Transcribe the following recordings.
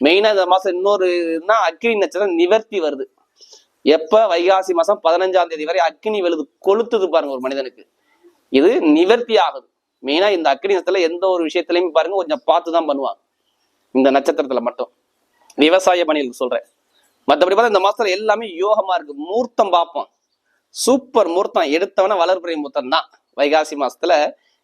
மெயினா இந்த மாசம் இன்னொரு இதுனா அக்னி நட்சத்திரம் நிவர்த்தி வருது. எப்ப? வைகாசி மாசம் பதினஞ்சாம் தேதி வரை அக்னி வெளுது கொளுத்துது பாருங்க ஒரு மனிதனுக்கு. இது நிவர்த்தி ஆகுது. மெயினா இந்த அக்னி நட்சத்திரத்துல எந்த ஒரு விஷயத்திலையும் பாருங்க கொஞ்சம் பார்த்து தான் பண்ணுவாங்க. இந்த நட்சத்திரத்துல மட்டும். விவசாய பணிகளுக்கு சொல்றேன். மற்றபடி பார்த்தா இந்த மாசத்துல எல்லாமே யோகமா இருக்கு. மூர்த்தம் பார்ப்போம். சூப்பர் மூர்த்தம். எடுத்தவன வளர்புரை மூர்த்தம் தான் வைகாசி மாசத்துல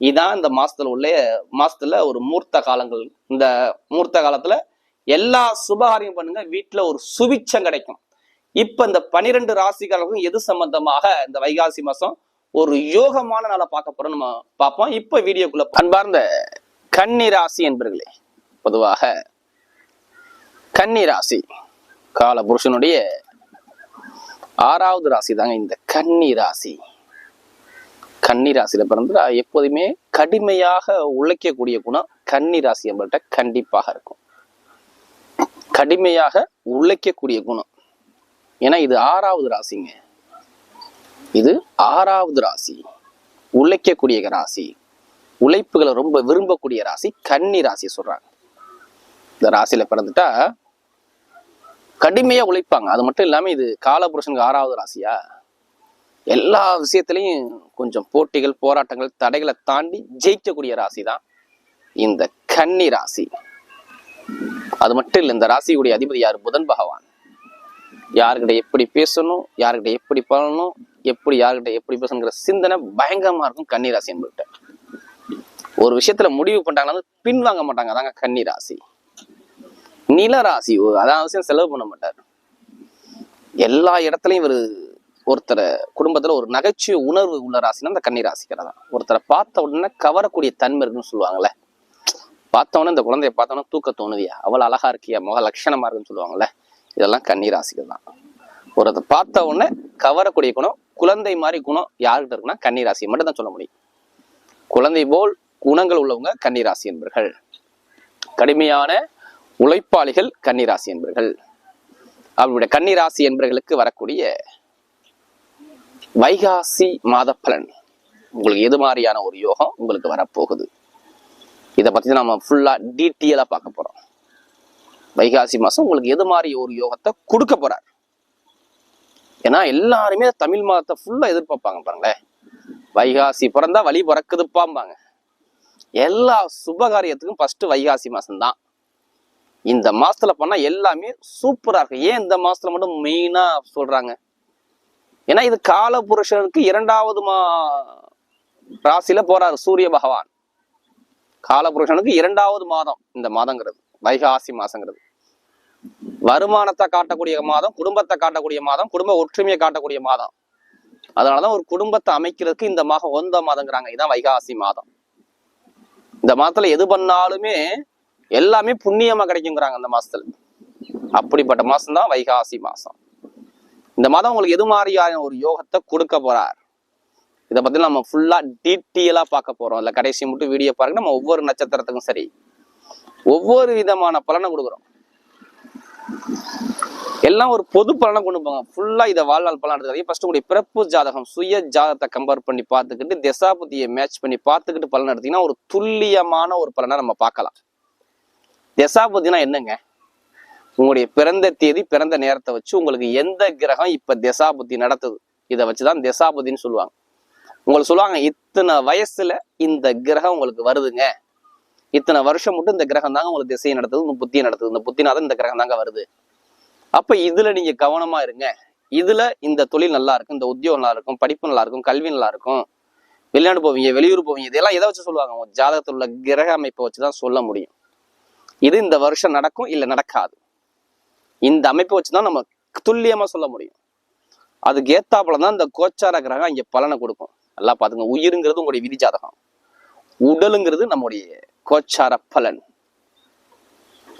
இதான் இந்த மாசத்துல உள்ளே மாசத்துல ஒரு மூர்த்த காலங்கள். இந்த மூர்த்த காலத்துல எல்லா சுபகாரியம் பண்ணுங்க வீட்டுல ஒரு சுபிச்சம் கிடைக்கும். இப்ப இந்த பனிரெண்டு ராசிகளுக்கும் எது சம்பந்தமாக இந்த வைகாசி மாசம்? ஒரு யோகமான நாளை பார்க்க போறோம் நம்ம பார்ப்போம். இப்ப வீடியோக்குள்ள அன்பார்ந்த கன்னி ராசி என்பர்களே பொதுவாக கன்னி ராசி கால புருஷனுடைய ஆறாவது ராசி தாங்க இந்த கன்னி ராசி. கன்னி ராசியில பிறந்து எப்போதுமே கடுமையாக உழைக்கக்கூடிய குணம் கன்னி ராசி நம்மள்கிட்ட கண்டிப்பாக இருக்கும். கடுமையாக உழைக்கக்கூடிய குணம். ஏன்னா இது ஆறாவது ராசிங்க. இது ஆறாவது ராசி. உழைக்கக்கூடிய ராசி. உழைப்புகளை ரொம்ப விரும்பக்கூடிய ராசி கன்னி ராசி சொல்றாங்க. இந்த ராசியில பிறந்துட்டா கடுமையா உழைப்பாங்க. அது மட்டும் இல்லாம இது காலபுருஷனுக்கு ஆறாவது ராசியா? எல்லா விஷயத்திலையும் கொஞ்சம் போட்டிகள் போராட்டங்கள் தடைகளை தாண்டி ஜெயிக்கக்கூடிய ராசி தான் இந்த கன்னி ராசி. அது மட்டும் இல்லை இந்த ராசியுடைய அதிபதி யார்? புதன் பகவான். யாருக்கிட்ட எப்படி பேசணும் யாருக்கிட்ட எப்படி பண்ணணும் எப்படி யாருக்கிட்ட எப்படி பேசணுங்கிற சிந்தனை பயங்கரமா இருக்கும் கன்னி ராசி என்பட்ட ஒரு விஷயத்துல முடிவு பண்ணிட்டாங்கன்னா பின்வாங்க மாட்டாங்க. அதாங்க கன்னி ராசி. நில ராசி. அதான் அவசியம் செலவு பண்ண மாட்டார். எல்லா இடத்துலயும் இவர் ஒருத்தரை குடும்பத்துல ஒரு நகைச்சுவை உணர்வு உள்ள ராசினா அந்த கன்னி ராசிக்கார தான். ஒருத்தரை பார்த்த உடனே கவரக்கூடிய தன்மை இருக்குன்னு சொல்லுவாங்கல்ல. பார்த்தவொடனே இந்த குழந்தைய பார்த்த தூக்க தோணுதியா? அவ்வளோ அழகா இருக்கியா? முக லட்சணமா இருக்குன்னு சொல்லுவாங்கல்ல. இதெல்லாம் கன்னி ராசிகள் தான். ஒருத்தர் பார்த்த உடனே கவரக்கூடிய குணம் குழந்தை மாதிரி குணம் யாருக்கிட்ட இருக்குன்னா கன்னி ராசியை மட்டும் தான் சொல்ல முடியும். குழந்தை போல் குணங்கள் உள்ளவங்க கன்னி ராசி என்பர்கள். கடுமையான உழைப்பாளிகள் கன்னிராசி என்பர்கள். அவருடைய கன்னிராசி என்பர்களுக்கு வரக்கூடிய வைகாசி மாத பலன். உங்களுக்கு எது மாதிரியான ஒரு யோகம் உங்களுக்கு வரப்போகுது? இதை பற்றி நம்ம ஃபுல்லாக டீட்டெயிலாக பார்க்க போகிறோம் வைகாசி மாதம் உங்களுக்கு எது மாதிரி ஒரு யோகத்தை கொடுக்க போகிறார் ஏன்னா எல்லாருமே தமிழ் மாதத்தை ஃபுல்லாக எதிர்பார்ப்பாங்க பாருங்களேன். வைகாசி பிறந்தா வழி பிறக்குதுப்பாம்பாங்க. எல்லா சுபகாரியத்துக்கும் ஃபஸ்ட்டு வைகாசி மாதம்தான் இந்த மாதத்தில் பண்ணால் எல்லாமே சூப்பராக இருக்கு ஏன் இந்த மாதத்தில் மட்டும் மெயினாக சொல்கிறாங்க ஏன்னா இது கால புருஷனுக்கு இரண்டாவது மா ராசியில போறாரு சூரிய பகவான். கால புருஷனுக்கு இரண்டாவது மாதம் இந்த மாதங்கிறது. வைகாசி மாசங்கிறது. வருமானத்தை காட்டக்கூடிய மாதம் குடும்பத்தை காட்டக்கூடிய மாதம் குடும்ப ஒற்றுமையை காட்டக்கூடிய மாதம். அதனாலதான் ஒரு குடும்பத்தை அமைக்கிறதுக்கு இந்த மாதம் ஒந்த மாதங்கிறாங்க. இதுதான் வைகாசி மாதம். இந்த மாதத்துல எது பண்ணாலுமே எல்லாமே புண்ணியமா கிடைக்குங்கிறாங்க அந்த மாசத்துல. அப்படிப்பட்ட மாசம் தான் வைகாசி மாசம். இந்த மாதம் உங்களுக்கு எது மாதிரியான ஒரு யோகத்தை கொடுக்க போறார்? இதை பத்தி நம்ம ஃபுல்லா டீட்டெயிலா பார்க்க போறோம். இல்ல கடைசி மட்டும் வீடியோ பாருங்க. நம்ம ஒவ்வொரு நட்சத்திரத்துக்கும் சரி. ஒவ்வொரு விதமான பலனை கொடுக்குறோம். எல்லாம் ஒரு பொது பலனை கொண்டு போங்க. ஃபுல்லா இதை வாழ்நாள் பலன் எடுத்துக்காதீங்க. ஃபர்ஸ்ட் உங்களுடைய பிறப்பு ஜாதகம் சுய ஜாதகத்தை கம்பேர் பண்ணி பார்த்துக்கிட்டு தசாபதியை மேட்ச் பண்ணி பார்த்துக்கிட்டு பலன் எடுத்தீங்கன்னா ஒரு துல்லியமான ஒரு பலனை நம்ம பார்க்கலாம். தசாபதினா என்னங்க? உங்களுடைய பிறந்த தேதி பிறந்த நேரத்தை வச்சு உங்களுக்கு எந்த கிரகம் இப்ப திசாபுத்தி நடத்துது? இதை வச்சுதான் திசாபுத்தின்னு சொல்லுவாங்க. உங்களுக்கு சொல்லுவாங்க இத்தனை வயசுல இந்த கிரகம் உங்களுக்கு வருதுங்க. இத்தனை வருஷம் மட்டும் இந்த கிரகம் தாங்க உங்களுக்கு திசையை நடத்துது இந்த புத்தியை நடத்துது. இந்த புத்தினாதான் இந்த கிரகம் தாங்க வருது. அப்ப இதுல நீங்க கவனமா இருங்க. இதுல இந்த தொழில் நல்லா இருக்கும் இந்த உத்தியோகம் நல்லா இருக்கும் படிப்பு நல்லா இருக்கும் கல்வி நல்லா இருக்கும். வெளிநாடு போவீங்க வெளியூர் போவீங்க இதெல்லாம் எதை வச்சு சொல்லுவாங்க? உங்க ஜாதகத்தில் உள்ள கிரக அமைப்பை வச்சுதான் சொல்ல முடியும். இது இந்த வருஷம் நடக்கும் இல்ல நடக்காது. இந்த அமைப்பை வச்சுதான் நம்ம துல்லியமா சொல்ல முடியும். அதுக்கு ஏத்தாப்புல தான் இந்த கோச்சார கிரகம் இங்க பலனை கொடுக்கும். நல்லா பாத்துங்க உயிருங்கிறது உங்களுடைய விதி ஜாதகம் உடலுங்கிறது நம்முடைய கோச்சார பலன்.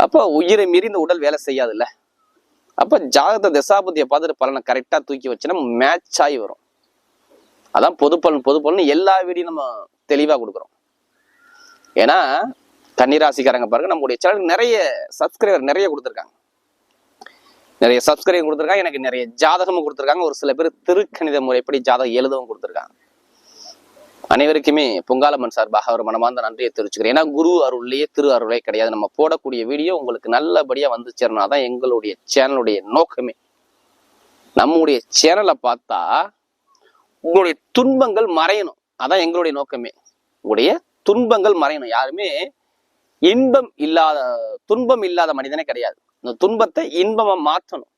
அப்போ உயிரை மீறி இந்த உடல் வேலை செய்யாதுல்ல? அப்ப ஜாகத தசாபதியை பார்த்துட்டு பலனை கரெக்டா தூக்கி வச்சுன்னா மேட்ச் ஆகி வரும். அதான் பொது பலன் பொது பலன் எல்லா வீடியும் நம்ம தெளிவா கொடுக்குறோம். ஏன்னா கன்னிராசிக்காரங்க பாருங்க நம்முடைய சேனலுக்கு நிறைய சப்ஸ்கிரைபர் நிறைய கொடுத்துருக்காங்க. நிறைய சப்ஸ்கிரைப் கொடுத்துருக்காங்க. எனக்கு நிறைய ஜாதகமும் கொடுத்துருக்காங்க. ஒரு சில பேர் திருக்கணித முறைப்படி ஜாதகம் எழுதவும் கொடுத்துருக்காங்க. அனைவருக்குமே பொங்காலம்மன் சார்பாக ஒரு மனமார்ந்த நன்றியை தெரிவிச்சுக்கிறேன். ஏன்னா குரு அருள்லேயே திரு அருளே கிடையாது. நம்ம போடக்கூடிய வீடியோ உங்களுக்கு நல்லபடியா வந்து சேரணும். எங்களுடைய சேனலுடைய நோக்கமே. நம்முடைய சேனலை பார்த்தா உங்களுடைய துன்பங்கள் மறையணும். அதான் எங்களுடைய நோக்கமே. உங்களுடைய துன்பங்கள் மறையணும். யாருமே இன்பம் இல்லாத துன்பம் இல்லாத மனிதனே கிடையாது. இந்த துன்பத்தை இன்பமா மாற்றணும்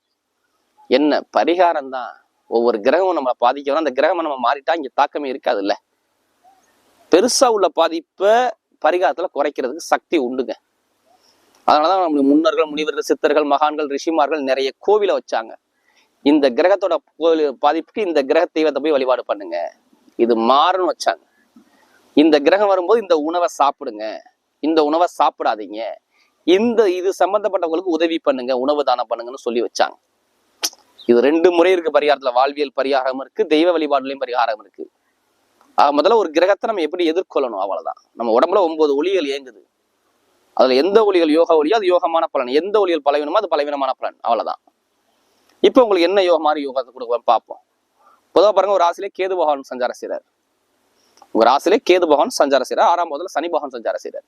என்ன? பரிகாரம் தான் ஒவ்வொரு கிரகமும் நம்மளை பாதிக்கணும் அந்த கிரகம் நம்ம மாறிட்டா இங்க தாக்கமே இருக்காதுல்ல. பெருசா உள்ள பாதிப்பை பரிகாரத்துல குறைக்கிறதுக்கு சக்தி உண்டுங்க. அதனாலதான் நம்மளுக்கு முன்னோர்கள் முனிவர்கள் சித்தர்கள் மகான்கள் ரிஷிமார்கள் நிறைய கோவிலை வச்சாங்க. இந்த கிரகத்தோட கோவில் பாதிப்புக்கு இந்த கிரக தெய்வத்தை போய் வழிபாடு பண்ணுங்க. இது மாறணும் வச்சாங்க. இந்த கிரகம் வரும்போது இந்த உணவை சாப்பிடுங்க. இந்த உணவை சாப்பிடாதீங்க. இந்த இது சம்பந்தப்பட்டவங்களுக்கு உதவி பண்ணுங்க உணவு தானம் பண்ணுங்கன்னு சொல்லி வச்சாங்க. இது ரெண்டு முறை இருக்கு பரிகாரத்துல வாழ்வியல் பரிகாரம் இருக்கு தெய்வ வழிபாடுலயும் பரிகாரம் இருக்கு. ஆக முதல்ல ஒரு கிரகத்தை நம்ம எப்படி எதிர்கொள்ளணும் அவ்வளவுதான். நம்ம உடம்புல ஒன்பது ஒளிகள் இயங்குது. அதுல எந்த ஒளிகள் யோக ஒளியோ அது யோகமான பலன். எந்த ஒளிகள் பலவீனமோ அது பலவீனமான பலன் அவ்வளவுதான். இப்போ உங்களுக்கு என்ன யோக மாதிரி யோகத்தை கொடுக்க பார்ப்போம். பொதுவாக பாருங்க ஒரு ராசியிலே கேது பகவான் சஞ்சார செய்றார். உங்க ஆசிலே கேது பகவான் சஞ்சார செய்றார். ஆறாம் முதல்ல சனி பகவான் சஞ்சார செய்றார்.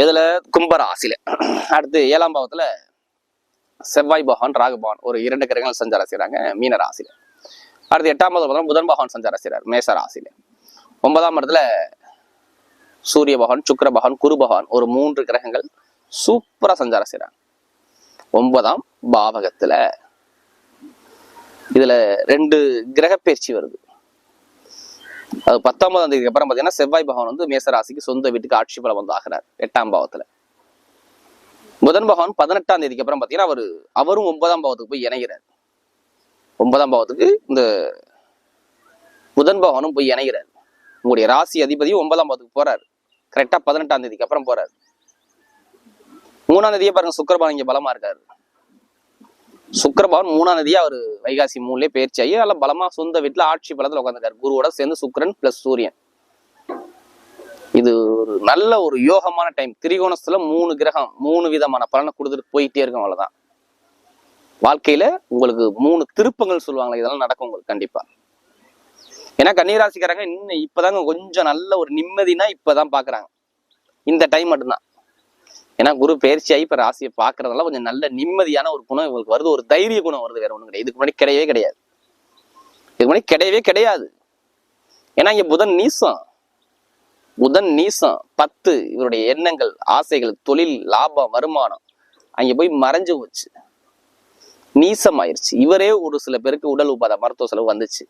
இதுல கும்பராசியில் அடுத்து ஏழாம் பாவத்துல செவ்வாய் பகவான் ராகு பகவான் ஒரு இரண்டு கிரகங்கள் சஞ்சாரம் செய்கிறாங்க மீனராசியில் அடுத்து எட்டாம் பாவத்தில் புதன் பகவான் சஞ்சாரம் செய்கிறார் மேச ராசியில். ஒன்பதாம் இடத்துல சூரிய பகவான் சுக்கர பகவான் குரு பகவான் ஒரு மூன்று கிரகங்கள் சூப்பரா சஞ்சாரம் செய்கிறாங்க ஒன்பதாம் பாவகத்துல இதுல ரெண்டு கிரக பயிற்சி வருது. அது பத்தொன்பதாம் தேதிக்கு அப்புறம் பாத்தீங்கன்னா செவ்வாய் பகவான் வந்து மேசராசிக்கு சொந்த வீட்டுக்கு ஆட்சி பலம் வந்து ஆகிறார் எட்டாம் பாவத்துல. புதன் பகவான் பதினெட்டாம் தேதிக்கு அப்புறம் பாத்தீங்கன்னா அவர் அவரும் ஒன்பதாம் பாவத்துக்கு போய் இணைகிறார். ஒன்பதாம் பாவத்துக்கு இந்த புதன் பகவானும் போய் இணைகிறார். உங்களுடைய ராசி அதிபதியும் ஒன்பதாம் பாவத்துக்கு போறாரு. கரெக்டா பதினெட்டாம் தேதிக்கு அப்புறம் போறாரு. மூணாம் தேதியே பாருங்க சுக்கரபான் இங்க பலமா இருக்காரு. சுக்கரபவன் மூணாம் நதியா அவர் வைகாசி மூணுலயே பயிற்சி ஆகி நல்ல பலமா சொந்த வீட்டுல ஆட்சி பலத்துல உட்காந்துருக்காரு குருவோட சேர்ந்து சுக்கிரன் பிளஸ் சூரியன். இது ஒரு நல்ல ஒரு யோகமான டைம் திரிகோணத்துல மூணு கிரகம் மூணு விதமான பலனை கொடுத்துட்டு போயிட்டே இருக்கும் அவ்வளவுதான். வாழ்க்கையில உங்களுக்கு மூணு திருப்பங்கள் சொல்லுவாங்களே இதெல்லாம் நடக்கும் உங்களுக்கு கண்டிப்பா. ஏன்னா கன்னிராசிக்காரங்க இன்னும் இப்பதாங்க கொஞ்சம் நல்ல ஒரு நிம்மதினா இப்பதான் பாக்குறாங்க. இந்த டைம் மட்டும்தான். ஏன்னா குரு பயிற்சியாகி இப்ப ராசியை பாக்குறதெல்லாம் கொஞ்சம் நல்ல நிம்மதியான ஒரு குணம் இவங்களுக்கு வருது. ஒரு தைரிய குணம் வருது வேற ஒண்ணு கிடையாது. இதுக்கு முன்னாடி கிடையவே கிடையாது. இதுக்கு முன்னாடி கிடையவே கிடையாது. ஏன்னா இங்க புதன் நீசம். புதன் நீசம். பத்து இவருடைய எண்ணங்கள் ஆசைகள் தொழில் லாபம் வருமானம் அங்க போய் மறைஞ்சு போச்சு. நீசமாயிருச்சு. இவரே ஒரு சில பேருக்கு உடல் உபாதை மருத்துவ செலவு வந்துச்சு.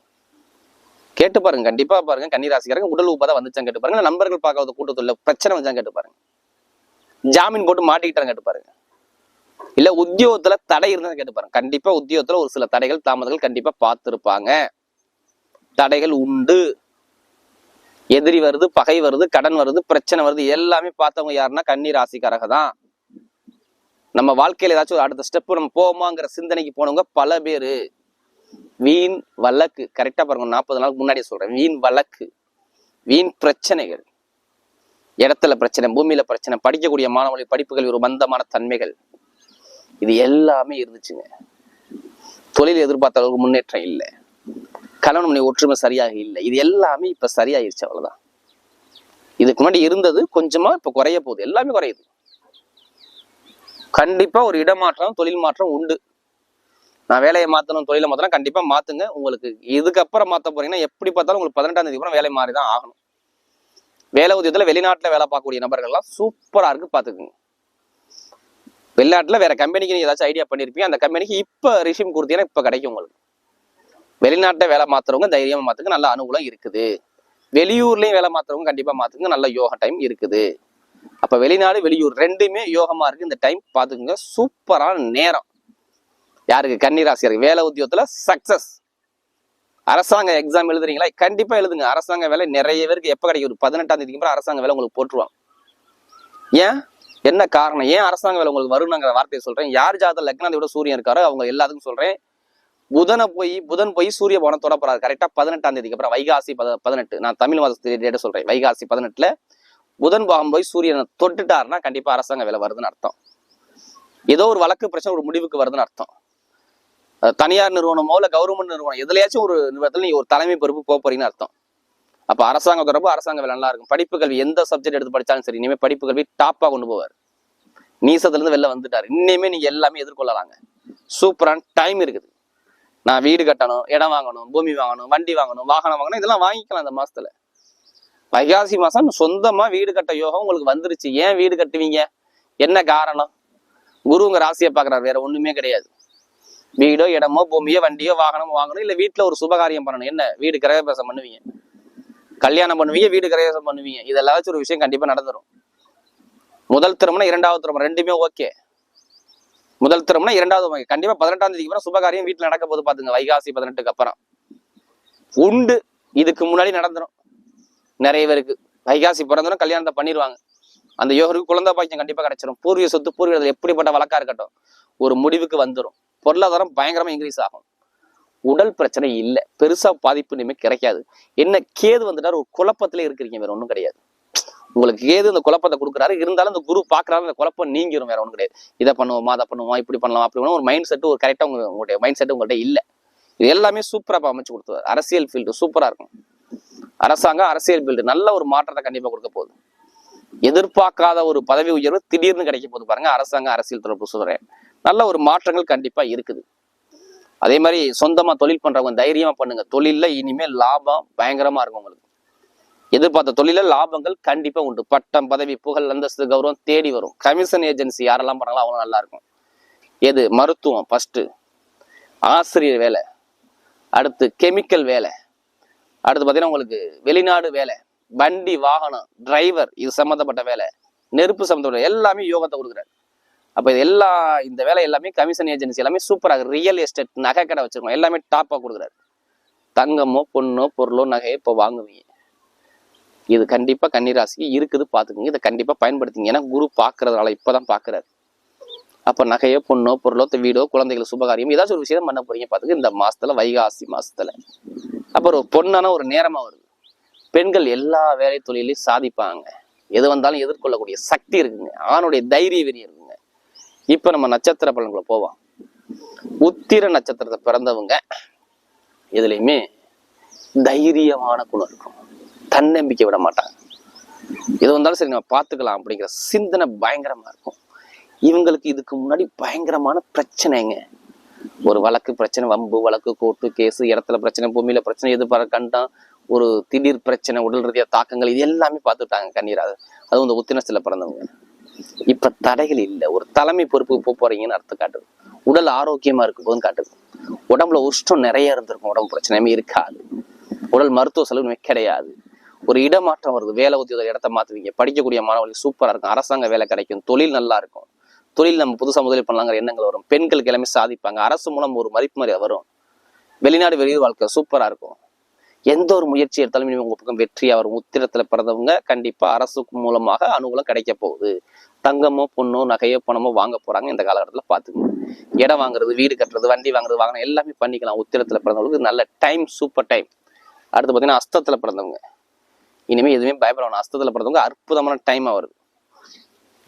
கேட்டு பாருங்க கண்டிப்பா பாருங்க. கன்னிராசிக்காரங்க உடல் உபாதை வந்துச்சான்னு கேட்டு பாருங்க. நண்பர்கள் பார்க்காத கூட்டத்துல பிரச்சனை வச்சான்னு கேட்டு பாருங்க. ஜாமீன் போட்டு மாட்டிக்கிட்டாங்க கேட்டு பாருங்க. இல்ல உத்தியோகத்துல தடை இருந்தா கேட்டு பாருங்க. கண்டிப்பா உத்தியோகத்துல ஒரு சில தடைகள் தாமதங்கள் கண்டிப்பா பார்த்திருப்பாங்க. தடைகள் உண்டு. எதிரி வருது பகை வருது கடன் வருது பிரச்சனை வருது எல்லாமே பார்த்தவங்க யாருன்னா கண்ணீர் ராசிக்காரக தான். நம்ம வாழ்க்கையில ஏதாச்சும் ஒரு அடுத்த ஸ்டெப் நம்ம போவோமாங்கிற சிந்தனைக்கு போனவங்க பல பேரு. வீண் வழக்கு கரெக்டா பாருங்க நாற்பது நாளுக்கு முன்னாடியே சொல்றேன். வீண் வழக்கு வீண் பிரச்சனைகள். இடத்துல பிரச்சனை பூமியில பிரச்சனை படிக்கக்கூடிய மாணவர்கள் படிப்புகள் ஒரு மந்தமான தன்மைகள். இது எல்லாமே இருந்துச்சுங்க. தொழில் எதிர்பார்த்த அளவுக்கு முன்னேற்றம் இல்லை. கணவன் மனைவி ஒற்றுமை சரியாக இல்லை. இது எல்லாமே இப்ப சரியாயிருச்சு அவ்வளவுதான். இதுக்கு முன்னாடி இருந்தது கொஞ்சமா இப்ப குறைய போகுது. எல்லாமே குறையுது. கண்டிப்பா ஒரு இடமாற்றம் தொழில் மாற்றம் உண்டு. நான் வேலையை மாத்தணும் தொழிலை மாத்தணும் கண்டிப்பா மாத்துங்க. உங்களுக்கு இதுக்கப்புறம் மாத்த போறீங்கன்னா எப்படி பார்த்தாலும் உங்களுக்கு பதினெட்டாம் தேதி அப்புறம் வேலை மாறி தான் ஆகணும். வேலை உதயத்துல வெளிநாட்டுல வேலை பார்க்கக்கூடிய நபர்கள்லாம் சூப்பரா இருக்கு பார்த்துக்குங்க. வெளிநாட்டுல வேற கம்பெனிக்கு நீ ஏதாச்சும் ஐடியா பண்ணிருப்பீங்க அந்த கம்பெனிக்கு இப்ப ரிசீம் கொடுத்தீங்கன்னா இப்ப கிடைக்கும் உங்களுக்கு. வெளிநாட்டில் வேலை மாத்துறவங்க தைரியமா மாற்றுங்க நல்ல அனுகூலம் இருக்குது. வெளியூர்லயும் வேலை மாத்துறவங்க கண்டிப்பா மாற்றுங்க நல்ல யோகா டைம் இருக்குது. அப்ப வெளிநாடு வெளியூர் ரெண்டுமே யோகமா இருக்கு இந்த டைம் பார்த்துக்குங்க சூப்பரான நேரம். யாருக்கு? கன்னிராசியாருக்கு. வேலை உத்தியோகத்தில் சக்சஸ் அரசாங்க எக்ஸாம் எழுதுறீங்களா? கண்டிப்பா எழுதுங்க. அரசாங்க வேலை நிறைய பேருக்கு எப்ப கிடைக்கும்? ஒரு பதினெட்டாம் தேதிக்கு அப்புறம் அரசாங்க வேலை உங்களுக்கு போட்டுருவாங்க. ஏன்? என்ன காரணம்? ஏன் அரசாங்க வேலை உங்களுக்கு வரும்ங்கிற வார்த்தையை சொல்றேன். யார் ஜாதக லக்னாதியோட சூரியன் இருக்காரோ அவங்க எல்லாத்துக்கும் சொல்றேன். புதனை போய் புதன் போய் சூரிய பவனம் தொட கரெக்டா பதினெட்டாம் தேதிக்கு அப்புறம் வைகாசி பத பதினெட்டு. நான் தமிழ் மாதத்து டேட்டை சொல்றேன். வைகாசி பதினெட்டுல புதன் பாகம் போய் சூரியனை தொட்டுட்டாருன்னா கண்டிப்பா அரசாங்க வேலை வருதுன்னு அர்த்தம். ஏதோ ஒரு வழக்கு பிரச்சனை ஒரு முடிவுக்கு வருதுன்னு அர்த்தம். தனியார் நிறுவனமோ இல்லை கவர்மெண்ட் நிறுவனம் எதுலையாச்சும் ஒரு நிறுவனத்தில் நீ ஒரு தலைமை பொறுப்பு போக போறீங்கன்னு அர்த்தம். அப்போ அரசாங்கம் தொடர்பு அரசாங்க வேலை நல்லா இருக்கும். படிப்பு கல்வி எந்த சப்ஜெக்ட் எடுத்து படிச்சாலும் சரி இனிமேல் படிப்பு கல்வி டாப்பாக கொண்டு போவார். நீசத்துலேருந்து வெளில வந்துட்டார். இன்னுமே நீங்கள் எல்லாமே எதிர்கொள்ளலாங்க. சூப்பரான டைம் இருக்குது. நான் வீடு கட்டணும் இடம் வாங்கணும் பூமி வாங்கணும் வண்டி வாங்கணும் வாகனம் வாங்கணும் இதெல்லாம் வாங்கிக்கலாம் அந்த மாசத்துல. வைகாசி மாசம் சொந்தமா வீடு கட்ட யோகம் உங்களுக்கு வந்துருச்சு. ஏன் வீடு கட்டுவீங்க? என்ன காரணம்? குருங்க ராசியை பாக்குறாரு வேற ஒண்ணுமே கிடையாது. வீடோ இடமோ பூமியோ வண்டியோ வாகனமோ வாங்கணும். இல்ல வீட்டுல ஒரு சுபகாரியம் பண்ணணும். என்ன? வீடு கிரகப்பிரசம் பண்ணுவீங்க. கல்யாணம் பண்ணுவீங்க வீடு கிரகப்பிரசம் பண்ணுவீங்க. இதெல்லாம் ஒரு விஷயம் கண்டிப்பா நடந்துரும். முதல் திருமணம் இரண்டாவது திருமணம் ரெண்டுமே ஓகே. முதல் திருமணம் இரண்டாவது கண்டிப்பா பதினெட்டாம் தேதிக்கு அப்புறம் சுபகாரியம் வீட்டுல நடக்க போது பாத்துங்க. வைகாசி பதினெட்டுக்கு அப்புறம். உண்டு. இதுக்கு முன்னாடி நடந்துரும். நிறைய பேருக்கு. வைகாசி பிறந்தனும் கல்யாணத்தை பண்ணிடுவாங்க அந்த யோகருக்கு குழந்தை பாக்கியம் கண்டிப்பா கிடைச்சிடும் பூர்வீக சொத்து பூர்வீகத்தில் எப்படிப்பட்ட வழக்கா இருக்கட்டும். ஒரு முடிவுக்கு வந்துடும் பொருளாதாரம் பயங்கரமா இன்க்ரீஸ் ஆகும். உடல் பிரச்சனை இல்லை. பெருசா பாதிப்பு இனிமே கிடைக்காது. என்ன கேது வந்துட்டாரு? ஒரு குழப்பத்திலே இருக்கிறீங்க வேற ஒன்றும் கிடையாது. உங்களுக்கு கேது இந்த குழப்பத்தை கொடுக்குறாரு. இருந்தாலும் இந்த குரு பாக்குறாரு அந்த குழப்பம் நீங்கிடும் வேற ஒண்ணும் கிடையாது. இதை பண்ணுவோமா அதை பண்ணுவோமா இப்படி பண்ணலாம் அப்படி பண்ணலாம் ஒரு மைண்ட் செட் ஒரு கரெக்டா உங்க உங்களுடைய மைண்ட் செட் உங்கள்கிட்ட இல்ல. இது எல்லாமே சூப்பரா அமைச்சு கொடுத்துருவார். அரசியல் ஃபீல்டு சூப்பரா இருக்கும். அரசாங்கம் அரசியல் ஃபீல்டு நல்ல ஒரு மாற்றத்தை கண்டிப்பா கொடுக்க போகுது. எதிர்பார்க்காத ஒரு பதவி உயர்வு திடீர்னு கிடைக்க போது பாருங்க. அரசாங்க அரசியல் தொடர்பு சொல்றேன். நல்ல ஒரு மாற்றங்கள் கண்டிப்பாக இருக்குது. அதே மாதிரி சொந்தமாக தொழில் பண்ணுறவங்க தைரியமாக பண்ணுங்கள் தொழிலில் இனிமேல் லாபம் பயங்கரமாக இருக்கும் உங்களுக்கு. எதிர்பார்த்த தொழில லாபங்கள் கண்டிப்பாக உண்டு. பட்டம் பதவி புகழ் அந்தஸ்து கௌரவம் தேடி வரும். கமிஷன் ஏஜென்சி யாரெல்லாம் பண்ணாலும் அவங்க நல்லா இருக்கும். எது? மருத்துவம் ஃபஸ்ட்டு ஆசிரியர் வேலை. அடுத்து கெமிக்கல் வேலை. அடுத்து பார்த்தீங்கன்னா உங்களுக்கு வெளிநாடு வேலை. வண்டி வாகனம் டிரைவர் இது சம்மந்தப்பட்ட வேலை. நெருப்பு சம்மந்தப்பட்ட எல்லாமே யோகத்தை கொடுக்குறாரு. அப்போ இது எல்லா இந்த வேலை எல்லாமே கமிஷன் ஏஜென்சி எல்லாமே சூப்பராக ரியல் எஸ்டேட் நகை கடை வச்சிருக்கோம். எல்லாமே டாப்பாக கொடுக்குறாரு. தங்கமோ பொண்ணோ பொருளோ நகையோ இப்போ வாங்குவீங்க. இது கண்டிப்பாக கன்னிராசிக்கு இருக்குது பார்த்துக்குங்க. இதை கண்டிப்பாக பயன்படுத்திங்க. ஏன்னா குரு பார்க்குறதுனால இப்போ தான் பார்க்குறாரு. அப்போ நகையோ பொண்ணோ பொருளோ வீடோ குழந்தைகள் சுபகாரியம் ஏதாச்சும் ஒரு விஷயம் பண்ண போறீங்க பார்த்துக்கு இந்த மாசத்துல வைகாசி மாசத்துல. அப்புறம் ஒரு பொண்ணான ஒரு நேரமா வருது. பெண்கள் எல்லா வேலை தொழிலையும் சாதிப்பாங்க. எது வந்தாலும் எதிர்கொள்ளக்கூடிய சக்தி இருக்குங்க. ஆணுடைய தைரிய வெறி இருக்குங்க இப்ப நம்ம நட்சத்திர பலன்களை போவோம். உத்திர நட்சத்திரத்தை பிறந்தவங்க எதுலையுமே தைரியமான குணம் இருக்கும். தன்னம்பிக்கை விட மாட்டாங்க. எது வந்தாலும் சரி நம்ம பார்த்துக்கலாம் அப்படிங்கிற சிந்தனை பயங்கரமா இருக்கும். இவங்களுக்கு இதுக்கு முன்னாடி பயங்கரமான பிரச்சனைங்க. ஒரு வழக்கு பிரச்சனை வம்பு வழக்கு கோர்ட்டு கேஸு இடத்துல பிரச்சனை பூமியில பிரச்சனை எது கண்டம் ஒரு திடீர் பிரச்சனை உடல் ரீதியாக தாக்கங்கள் இது எல்லாமே பார்த்துட்டாங்க கண்ணீர். அது அதுவும் இந்த உத்தினஸ்தில பிறந்தவங்க. இப்ப தடைகள் இல்லை. ஒரு தலைமை பொறுப்புக்கு போக போறீங்கன்னு அர்த்தம் காட்டுது. உடல் ஆரோக்கியமா இருக்கும் போதும் காட்டுது. உடம்புல உஷ்டம் நிறைய இருந்திருக்கும். உடம்பு பிரச்சனையுமே இருக்காது. உடல் மருத்துவ செலவு கிடையாது. ஒரு இடமாற்றம் வருது. வேலை உத்தியோக இடத்த மாத்துவீங்க. படிக்கக்கூடிய மாணவர்கள் சூப்பரா இருக்கும். அரசாங்க வேலை கிடைக்கும். தொழில் நல்லா இருக்கும். தொழில் நம்ம புதுசா முதலீடு பண்ணலாங்கிற எண்ணங்கள் வரும். பெண்களுக்கு எல்லாமே சாதிப்பாங்க. அரசு மூலம் ஒரு மதிப்பு மரியாதை வரும். வெளிநாடு வெளியூர் வாழ்க்கை சூப்பரா இருக்கும். எந்த ஒரு முயற்சி எடுத்தாலும் உங்க பக்கம் வெற்றியா வரும். உத்திரத்துல பிறந்தவங்க கண்டிப்பா அரசு மூலமாக அனுகூலம் கிடைக்க போகுது. தங்கமோ பொண்ணோ நகையோ பணமோ வாங்க போறாங்க இந்த காலகட்டத்தில் பார்த்துக்கணும் இடம் வாங்குறது வீடு கட்டுறது வண்டி வாங்குறது வாங்கினா எல்லாமே பண்ணிக்கலாம். உத்திரத்தில் பிறந்தவங்களுக்கு நல்ல டைம் சூப்பர் டைம் அடுத்து பார்த்தீங்கன்னா அஸ்தத்தில் பிறந்தவங்க. இனிமேல் எதுவுமே பயப்பட வேணாம். பிறந்தவங்க அற்புதமான டைமாக வருது.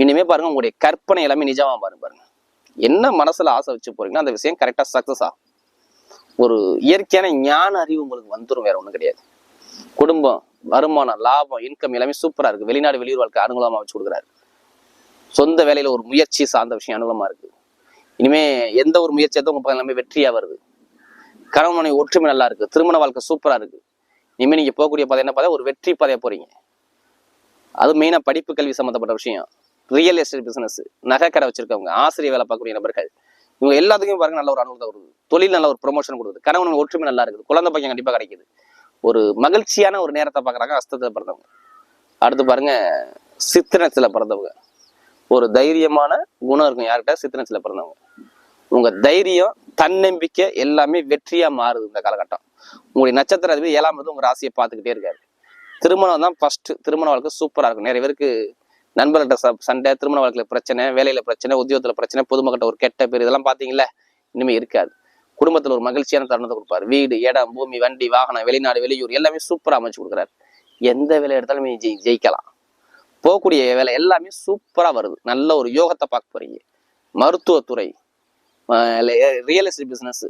இனிமேல் பாருங்க உங்களுடைய கற்பனை எல்லாமே நிஜமாக பாருங்க பாருங்க. என்ன மனசில் ஆசை வச்சு போறீங்கன்னா அந்த விஷயம் கரெக்டாக சக்ஸஸ் ஆகும். ஒரு இயற்கையான ஞான அறிவு உங்களுக்கு வந்துடும் வேற ஒன்றும் கிடையாது. குடும்பம் வருமானம் லாபம் இன்கம் எல்லாமே சூப்பராக இருக்குது வெளிநாடு வெளியூர் வாழ்க்கை அனுகூலமாக வச்சு கொடுக்குறாரு. சொந்த வேலையில ஒரு முயற்சி சார்ந்த விஷயம் அனுகூலமா இருக்கு. இனிமே எந்த ஒரு முயற்சி எடுத்து உங்க எல்லாமே வெற்றியா வருது. கணவன் மனைவி ஒற்றுமை நல்லா இருக்கு. திருமண வாழ்க்கை சூப்பரா இருக்கு. இனிமே நீங்க போகக்கூடிய பாதை என்ன பாதை? ஒரு வெற்றி பாதையா போறீங்க. அது மெயினா படிப்பு கல்வி சம்மந்தப்பட்ட விஷயம். ரியல் எஸ்டேட் பிசினஸ் நகைக்கடை வச்சிருக்கவங்க ஆசிரியர் வேலை பார்க்கக்கூடிய நபர்கள். இவங்க எல்லாத்துக்கும் பாருங்க நல்ல ஒரு அனுகூலத்தை வருது தொழில் நல்ல ஒரு ப்ரொமோஷன் கொடுக்குது. கணவன் ஒற்றுமை நல்லா இருக்குது. குழந்தை பையன் கண்டிப்பா கிடைக்குது. ஒரு மகிழ்ச்சியான ஒரு நேரத்தை பார்க்கறாங்க அஸ்தத்தில் பிறந்தவங்க அடுத்து பாருங்க சித்திரத்தில் பிறந்தவங்க. ஒரு தைரியமான குணம் இருக்கும். யார்கிட்ட? சித்திரத்துல பிறந்தவங்க. உங்க தைரியம் தன்னம்பிக்கை எல்லாமே வெற்றியா மாறுது இந்த காலகட்டம். உங்களுடைய நட்சத்திர அதிபதி ஏழாம் இருந்து உங்க ராசியை பார்த்துக்கிட்டே இருக்காரு. திருமணம் தான் ஃபர்ஸ்ட் திருமண வாழ்க்கை சூப்பரா இருக்கும். நிறைய பேருக்கு நண்பர்கள்ட்ட ச- சண்டை திருமண வாழ்க்கையில பிரச்சனை வேலையில பிரச்சனை உத்தியோகத்துல பிரச்சனை பொதுமக்கள்கிட்ட ஒரு கெட்ட பேர் இதெல்லாம் பாத்தீங்களா இனிமே இருக்காது. குடும்பத்துல ஒரு மகிழ்ச்சியான தருணத்தை கொடுப்பாரு. வீடு இடம் பூமி வண்டி வாகனம் வெளிநாடு வெளியூர் எல்லாமே சூப்பரா அமைச்சு கொடுக்குறாரு. எந்த வேலை எடுத்தாலும் ஜெய் ஜெயிக்கலாம். போகக்கூடிய வேலை எல்லாமே சூப்பராக வருது. நல்ல ஒரு யோகத்தை பார்க்க போறீங்க. மருத்துவத்துறை ரியல் எஸ்டேட் பிஸ்னஸ்ஸு